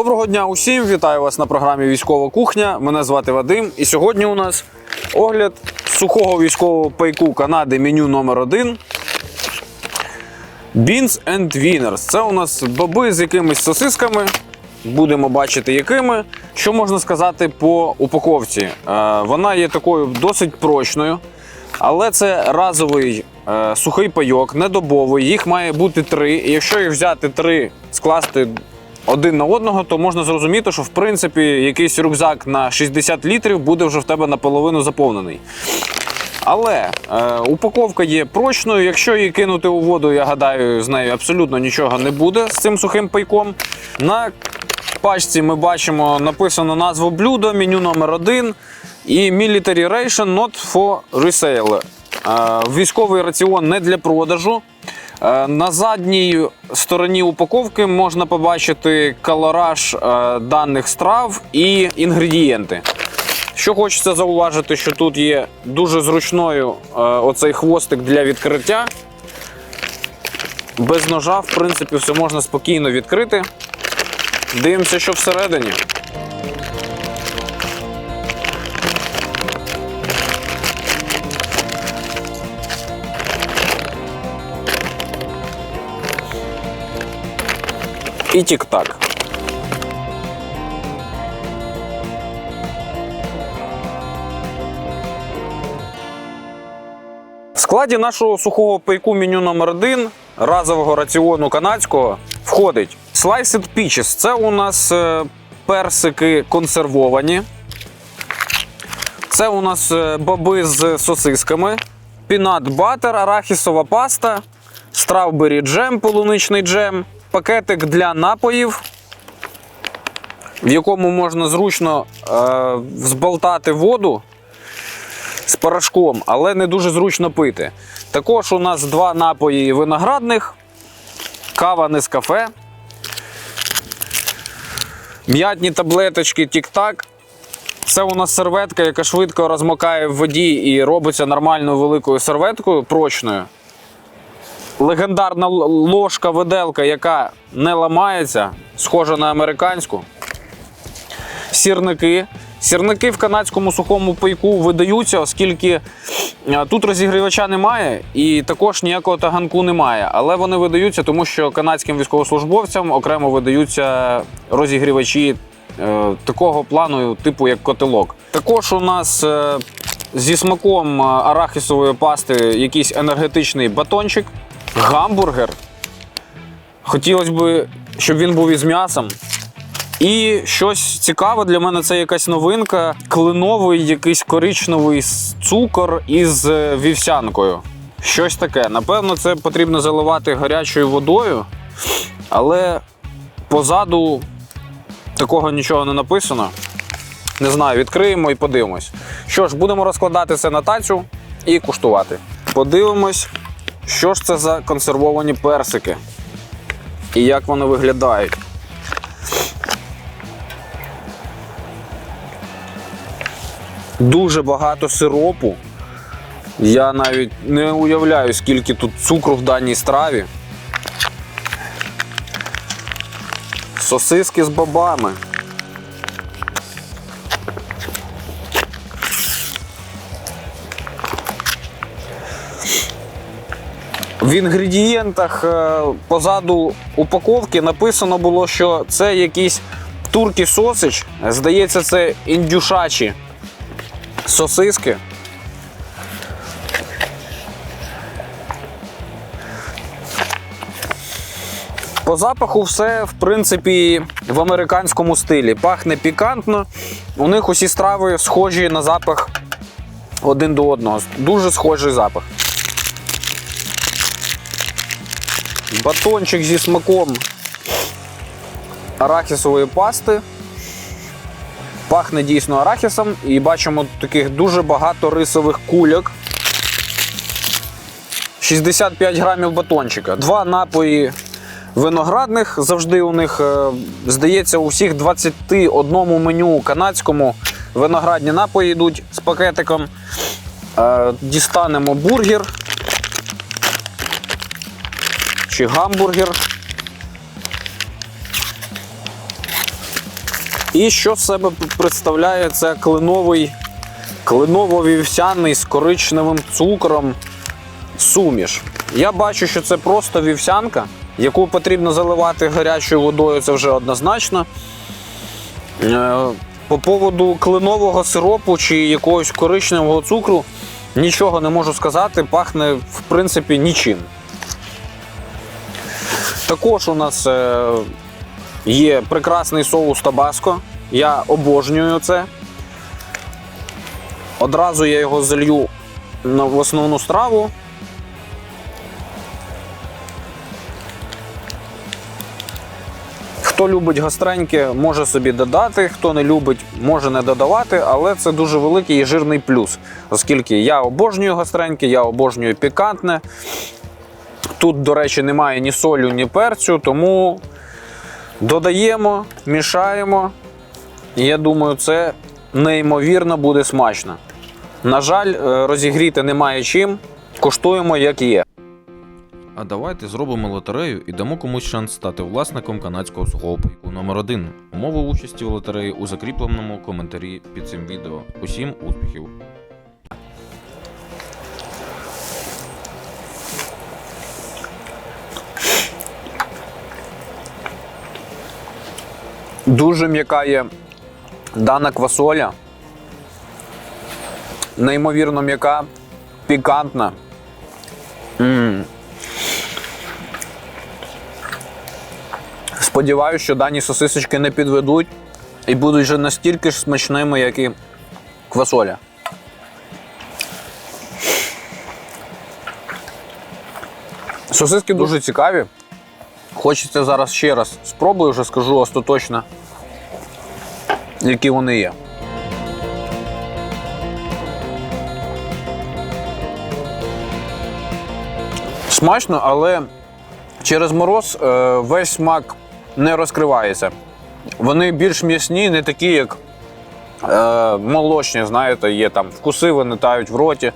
Доброго дня усім! Вітаю вас на програмі Військова кухня. Мене звати Вадим. І сьогодні у нас огляд сухого військового пайку Канади меню номер 1 Beans and Winners. Це у нас боби з якимись сосисками. Будемо бачити, якими. Що можна сказати по упаковці? Е, Вона є такою досить прочною, але це разовий е, сухий пайок, недобовий. Їх має бути три. І якщо їх взяти три, скласти один на одного, то можна зрозуміти, що в принципі якийсь рюкзак на 60 літрів буде вже в тебе наполовину заповнений. Але е, упаковка є прочною. Якщо її кинути у воду, я гадаю, з нею абсолютно нічого не буде з цим сухим пайком. На пачці ми бачимо написано назву блюда, меню номер 1 і Military Ration Not for Resale. Е, військовий раціон не для продажу. Е, На задній стороні упаковки можна побачити калораж е, даних страв і інгредієнти. Що хочеться зауважити, що тут є дуже зручною е, оцей хвостик для відкриття. Без ножа, в принципі, все можна спокійно відкрити. Дивимося, що всередині. І тік-так. В складі нашого сухого пайку меню номер 1 разового раціону канадського входить Sliced Peaches. Це у нас е, персики консервовані. Це у нас е, боби з сосисками, пінат батер, арахісова паста, страубері джем, полуничний джем, пакетик для напоїв, в якому можна зручно е, взболтати воду з порошком, але не дуже зручно пити. Також у нас два напої виноградних, кава не з кафе, м'ятні таблеточки Тік-Так. Це у нас серветка, яка швидко розмокає в воді і робиться нормальною великою серветкою прочною. Легендарна ложка-виделка, яка не ламається, схожа на американську сірники. Сірники в канадському сухому пайку видаються, оскільки е, тут розігрівача немає і також ніякого таганку немає. Але вони видаються, тому що канадським військовослужбовцям окремо видаються розігрівачі е, такого плану, типу як котелок. Також у нас е, зі смаком арахісової пасти якийсь енергетичний батончик, гамбургер. Хотілося б, щоб він був із м'ясом. І щось цікаве для мене це якась новинка. Клиновий якийсь коричневий цукор із е, вівсянкою. Щось таке. Напевно, це потрібно заливати гарячою водою, але позаду такого нічого не написано. Не знаю, відкриємо і подивимось. Що ж, будемо розкладати це на тацю і куштувати. Подивимось, що ж це за консервовані персики і як вони виглядають. Дуже багато сиропу. Я навіть не уявляю, скільки тут цукру в даній страві. Сосиски з бобами. В інгредієнтах е, позаду упаковки написано було, що це якийсь туркі сосич. Здається, це індюшачі сосиски. По запаху все, в принципі, в американському стилі. Пахне пікантно. У них усі страви схожі на запах один до одного. Дуже схожий запах. Батончик зі смаком арахісової пасти. Пахне дійсно арахісом і бачимо таких дуже багато рисових кульок. 65 грамів батончика. Два напої виноградних. Завжди у них, е, здається, у всіх 21 меню канадському виноградні напої йдуть з пакетиком. Е, Дістанемо бургер. Чи гамбургер. І що себе представляє це кленовий, кленово-вівсяний з коричневим цукром суміш. Я бачу, що це просто вівсянка, яку потрібно заливати гарячою водою, це вже однозначно. Е, По поводу кленового сиропу чи якогось коричневого цукру нічого не можу сказати, пахне в принципі нічим. Також у нас е, є прекрасний соус табаско. Я обожнюю це. Одразу я його залью в основну страву. Хто любить гостреньке, може собі додати, хто не любить, може не додавати, але це дуже великий і жирний плюс, оскільки я обожнюю гостреньке, я обожнюю пікантне. Тут, до речі, немає ні солю, ні перцю, тому додаємо, мішаємо. І я думаю, це неймовірно буде смачно. На жаль, е, розігріти немає чим. Коштуємо як є. А давайте зробимо лотерею і дамо комусь шанс стати власником канадського сухого пайку номер 1 Умови участі в лотереї у закріпленому коментарі під цим відео. Усім успіхів! Дуже м'яка є дана квасоля. Неймовірно м'яка, пікантна. м Сподіваюся, що дані сосисочки не підведуть і будуть вже настільки ж смачними, як і квасоля. Сосиски дуже цікаві. Хочеться зараз ще раз спробую, вже скажу остаточно, які вони є. Смачно, але через мороз е, весь смак не розкривається. Вони більш м'ясні, не такі, як е, молочні, знаєте, є там вкуси вилітають в роті,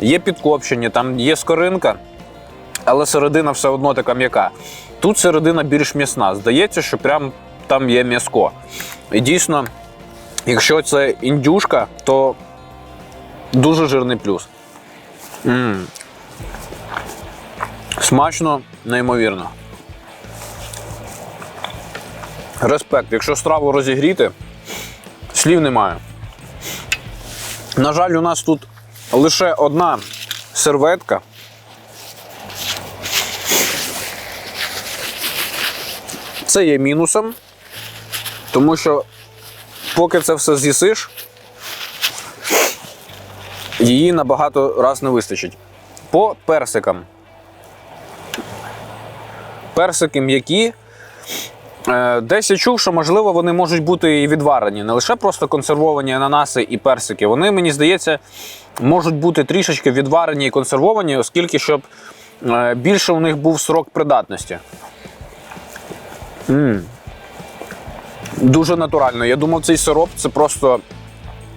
є підкопчені, там є скоринка, але середина все одно така м'яка. Тут середина більш м'ясна. Здається, що прям там є м'яско. І дійсно, якщо це індюшка, то дуже жирний плюс. м Смачно, неймовірно. Респект. Якщо страву розігріти, слів немає. На жаль, у нас тут лише одна серветка. Це є мінусом, тому що поки це все з'їсиш, її набагато раз не вистачить. По персикам. Персики м'які. Е, Десь я чув, що можливо вони можуть бути і відварені, не лише просто консервовані ананаси і персики. Вони, мені здається, можуть бути трішечки відварені і консервовані, оскільки щоб е, більше у них був срок придатності. М. Дуже натурально. Я думав, цей сироп це просто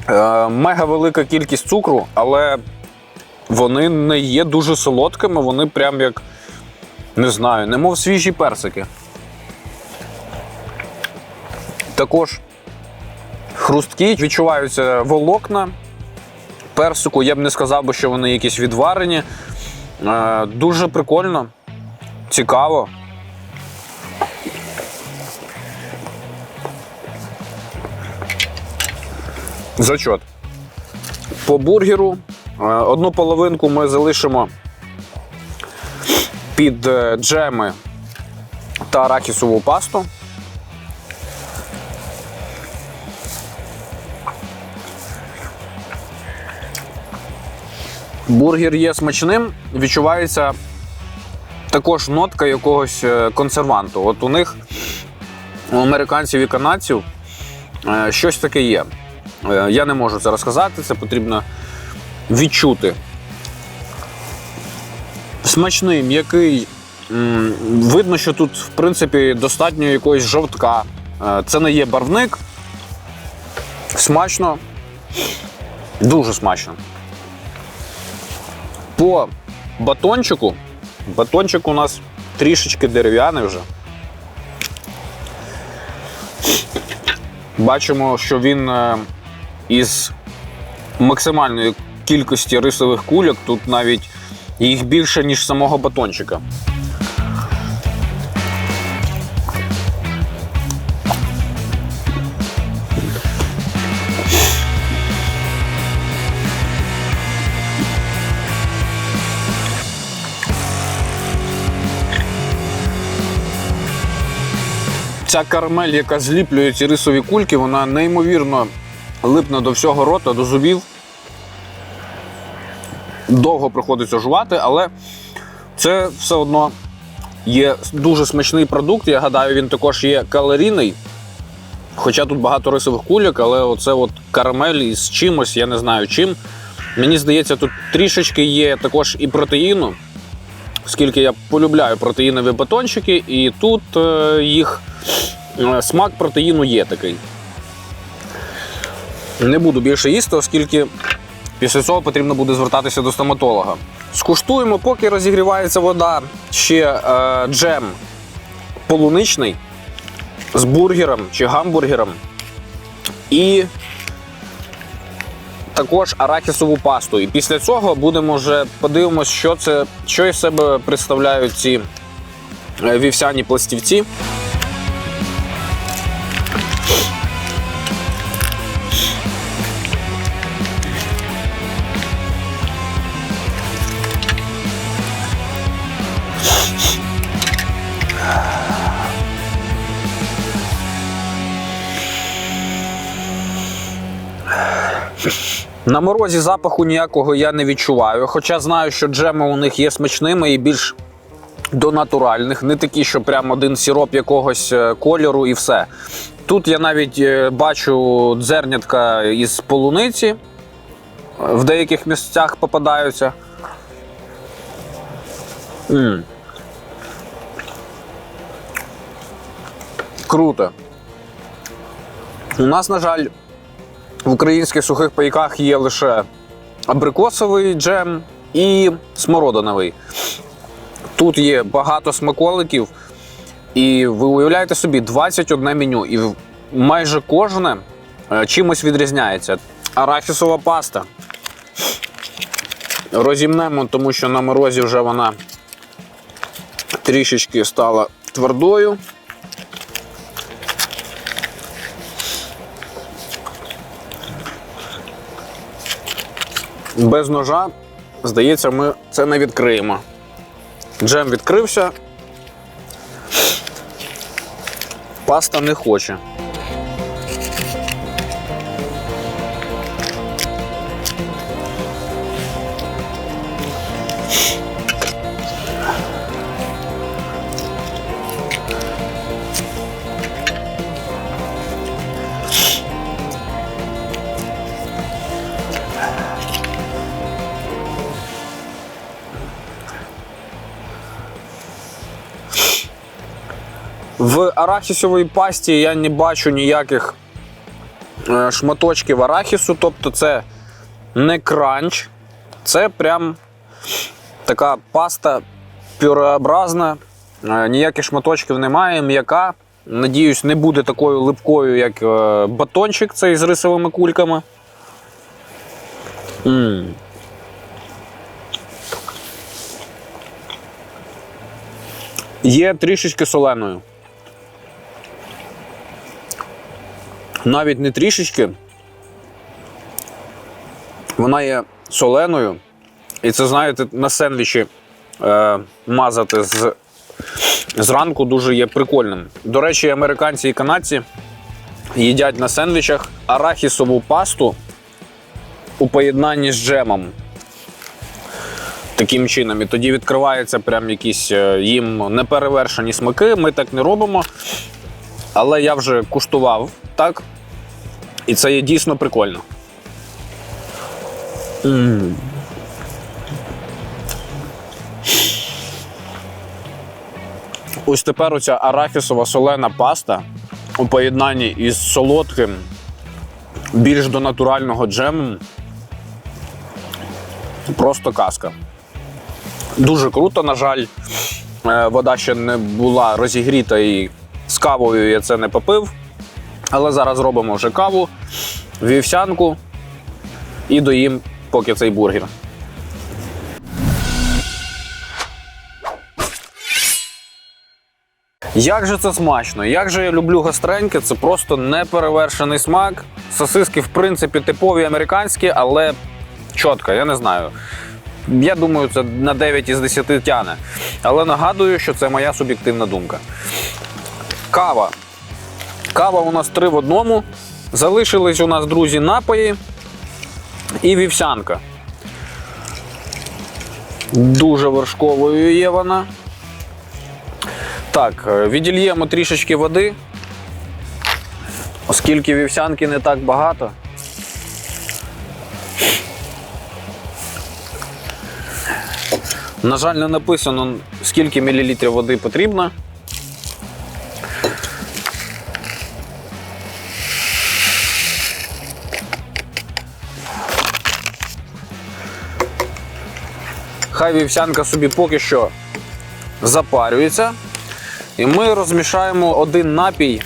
е, мега велика кількість цукру, але вони не є дуже солодкими, вони прям як, не знаю, немов свіжі персики. Також хрусткі, відчуваються волокна персику. Я б не сказав, би, що вони якісь відварені. Е, дуже прикольно, цікаво. Зачот. По бургеру е, одну половинку ми залишимо під е, джеми та арахісову пасту. Бургер є смачним, відчувається також нотка якогось е, консерванту. От у них, у американців і канадців, щось таке є. Е, Я не можу це розказати, це потрібно відчути. Смачний, м'який. Видно, що тут, в принципі, достатньо якогось жовтка. Е, Це не є барвник. Смачно. Дуже смачно. По батончику. Батончик у нас трішечки дерев'яний вже. Бачимо, що він е, із максимальної кількості рисових кульок, тут навіть їх більше, ніж самого батончика. Ця карамель, яка зліплює ці рисові кульки, вона неймовірно липне до всього рота, до зубів. Довго приходиться жувати, але це все одно є дуже смачний продукт. Я гадаю, він також є калорійний. Хоча тут багато рисових кульок, але оце от карамель із чимось, я не знаю чим. Мені здається, тут трішечки є також і протеїну, оскільки я полюбляю протеїнові батончики, і тут е, їх е, смак протеїну є такий. Не буду більше їсти, оскільки після цього потрібно буде звертатися до стоматолога. Скуштуємо, поки розігрівається вода, ще е, джем полуничний з бургером чи гамбургером. І також арахісову пасту. І після цього будемо вже подивимось, що це, що із себе представляють ці е, вівсяні пластівці. На морозі запаху ніякого я не відчуваю. Хоча знаю, що джеми у них є смачними і більш до натуральних, не такі, що прям один сироп якогось е, кольору і все. Тут я навіть е, бачу дзернятка із полуниці, е, в деяких місцях попадаються. м Круто. У нас, на жаль, в українських сухих пайках є лише абрикосовий джем і смородиновий. Тут є багато смаколиків, і ви уявляєте собі 21 меню, і майже кожне е, чимось відрізняється. Арахісова паста. Розімнемо, тому що на морозі вже вона трішечки стала твердою. Без ножа, здається, ми це не відкриємо. Джем відкрився. Паста не хоче. В арахісовій пасті я не бачу ніяких е, шматочків арахісу, тобто це не кранч, це прям така паста пюреобразна, е, ніяких шматочків немає, м'яка. Надіюсь, не буде такою липкою, як е, батончик цей з рисовими кульками. м Є трішечки соленою. Навіть не трішечки. Вона є соленою. І це, знаєте, на сендвічі е, мазати з, зранку дуже є прикольним. До речі, американці і канадці їдять на сендвічах арахісову пасту у поєднанні з джемом. Таким чином. І тоді відкриваються прям якісь е, їм неперевершені смаки. Ми так не робимо. Але я вже куштував так. І це є дійсно прикольно. М. Ось тепер оця арахісова солена паста у поєднанні із солодким, більш до натурального джемом. Просто казка. Дуже круто, на жаль, е, вода ще не була розігріта і з кавою я це не попив. Але зараз робимо вже каву, вівсянку і доїм поки цей бургер. Як же це смачно? Як же я люблю гостреньке, це просто неперевершений смак. Сосиски, в принципі, типові американські, але чітко, я не знаю. Я думаю, це на 9 із 10 тяне. Але нагадую, що це моя суб'єктивна думка. Кава. Кава у нас три в одному. Залишились у нас, друзі, напої і вівсянка. Дуже вершковою є вона. Так, е, відільємо трішечки води, оскільки вівсянки не так багато. На жаль, не написано, скільки мілілітрів води потрібно. Хай вівсянка собі поки що запарюється. І ми розмішаємо один напій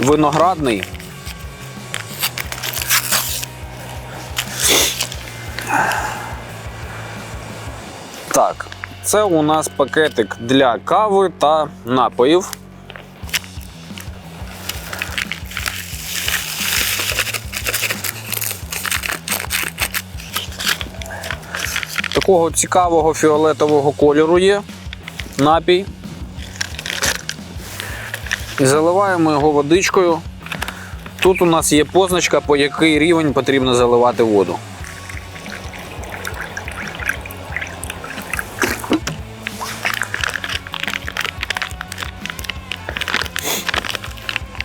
виноградний. Так, це у нас пакетик для кави та напоїв. Такого цікавого фіолетового кольору є напій. І заливаємо його водичкою. Тут у нас є позначка, по який рівень потрібно заливати воду.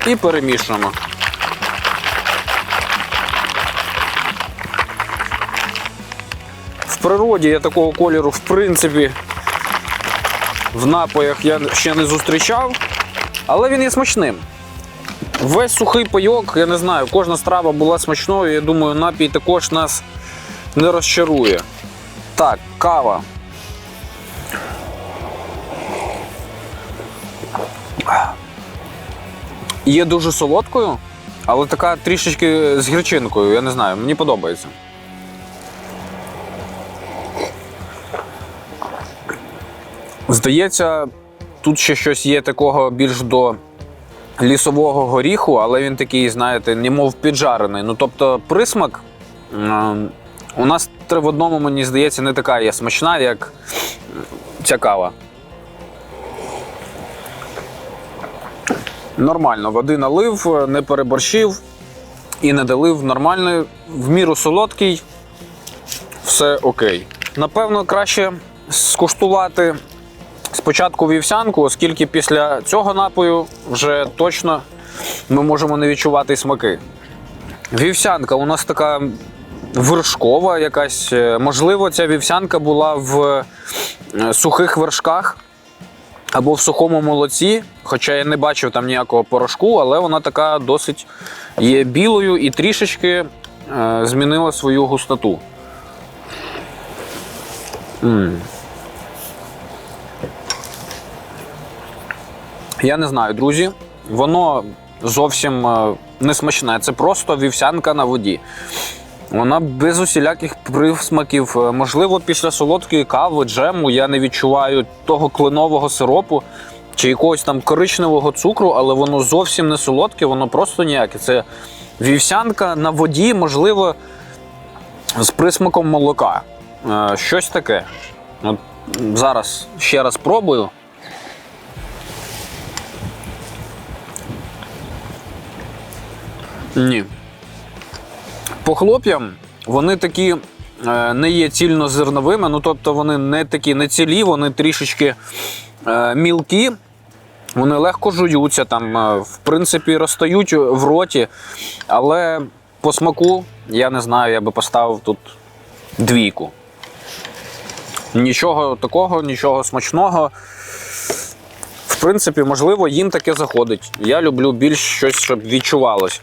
І перемішуємо. Природі я такого кольору, в принципі, в напоях я ще не зустрічав, але він є смачним. Весь сухий пайок, я не знаю, кожна страва була смачною. Я думаю, напій також нас не розчарує. Так, кава. Є дуже солодкою, але така трішечки з гірчинкою, я не знаю, мені подобається. Здається, тут ще щось є такого більш до лісового горіху, але він такий, знаєте, немов піджарений. Ну тобто, присмак м, у нас три в одному, мені здається, не така є смачна, як ця кава. Нормально, води налив, не переборщив і не долив нормальний, в міру солодкий, все окей. Напевно, краще скуштувати спочатку вівсянку, оскільки після цього напою вже точно ми можемо не відчувати смаки. Вівсянка у нас така вершкова якась. Е, Можливо, ця вівсянка була в е, сухих вершках або в сухому молоці, хоча я не бачив там ніякого порошку, але вона така досить є білою і трішечки е, змінила свою густоту. Я не знаю, друзі. Воно зовсім е, не смачне. Це просто вівсянка на воді. Вона без усіляких присмаків. Е, Можливо, після солодкої кави, джему я не відчуваю того кленового сиропу чи якогось там коричневого цукру, але воно зовсім не солодке, воно просто ніяке. Це вівсянка на воді, можливо, з присмаком молока. Е, Щось таке. От зараз ще раз пробую. Ні. По хлоп'ям вони такі е, не є цільнозерновими, ну тобто вони не такі не цілі, вони трішечки е, мілкі, вони легко жуються, там, е, в принципі, розстають в роті. Але по смаку, я не знаю, я би поставив тут двійку. Нічого такого, нічого смачного. В принципі, можливо, їм таке заходить. Я люблю більш щось, щоб відчувалось.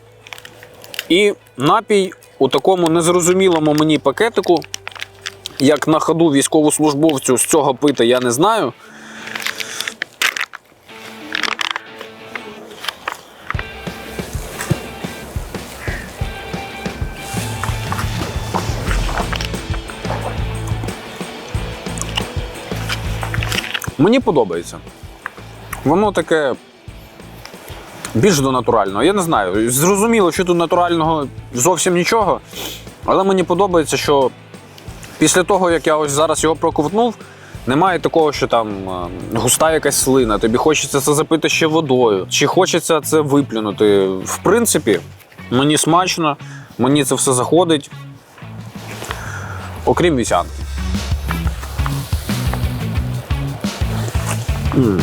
І напій у такому незрозумілому мені пакетику, як на ходу військовослужбовцю з цього пита я не знаю. Мені подобається. Воно таке більш до натурального. Я не знаю. Зрозуміло, що тут натурального зовсім нічого. Але мені подобається, що після того, як я ось зараз його проковтнув, немає такого, що там е, густа якась слина, тобі хочеться це запити ще водою, чи хочеться це виплюнути. В принципі, мені смачно, мені це все заходить. Окрім вісянки. М.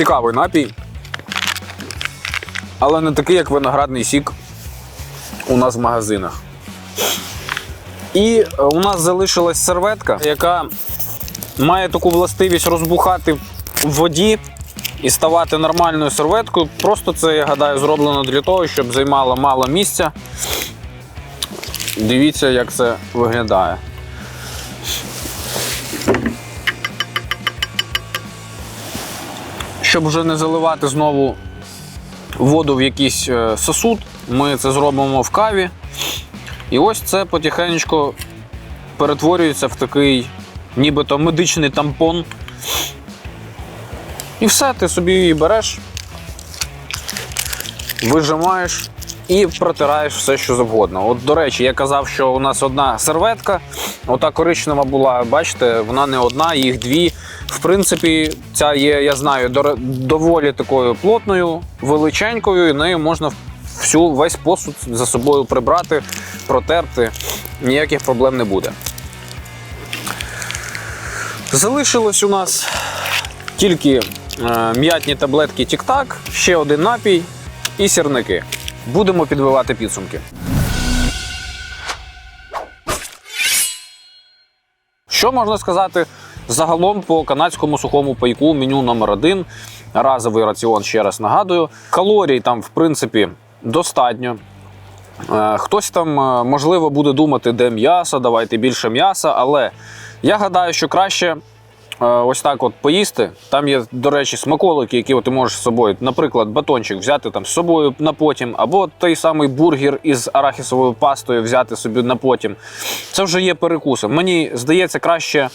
Цікавий напій. Але не такий, як виноградний сік у нас в магазинах. І у нас залишилась серветка, яка має таку властивість розбухати в воді і ставати нормальною серветкою. Просто це, я гадаю, зроблено для того, щоб займало мало місця. Дивіться, як це виглядає. Щоб вже не заливати знову воду в якийсь е, сосуд, ми це зробимо в каві. І ось це потихеньку перетворюється в такий нібито медичний тампон. І все, ти собі її береш, вижимаєш і протираєш все, що завгодно. От, до речі, я казав, що у нас одна серветка, ота коричнева була, бачите, вона не одна, їх дві. В принципі, ця є, я знаю, доволі такою плотною, величенькою, і нею можна всю весь посуд за собою прибрати, протерти. Ніяких проблем не буде. Залишилось у нас тільки е, м'ятні таблетки Тік-Так, ще один напій і сірники. Будемо підбивати підсумки. Що можна сказати загалом по канадському сухому пайку меню номер 1 Разовий раціон, ще раз нагадую. Калорій там, в принципі, достатньо. Е, Хтось там, е, можливо, буде думати, де м'ясо, давайте більше м'яса, але я гадаю, що краще е, ось так от поїсти. Там є, до речі, смаколики, які ти можеш з собою, наприклад, батончик взяти там з собою на потім, або той самий бургер із арахісовою пастою взяти собі на потім. Це вже є перекусом. Мені здається, краще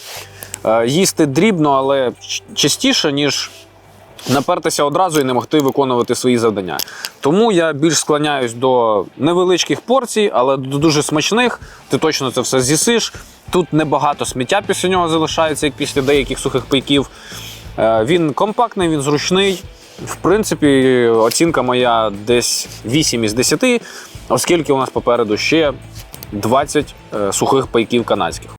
їсти дрібно, але частіше, ніж напертися одразу і не могти виконувати свої завдання. Тому я більш склоняюсь до невеличких порцій, але до дуже смачних. Ти точно це все з'їсиш. Тут небагато сміття після нього залишається, як після деяких сухих пайків. Е, Він компактний, він зручний. В принципі, оцінка моя десь 8 із 10, оскільки у нас попереду ще 20 е, сухих пайків канадських.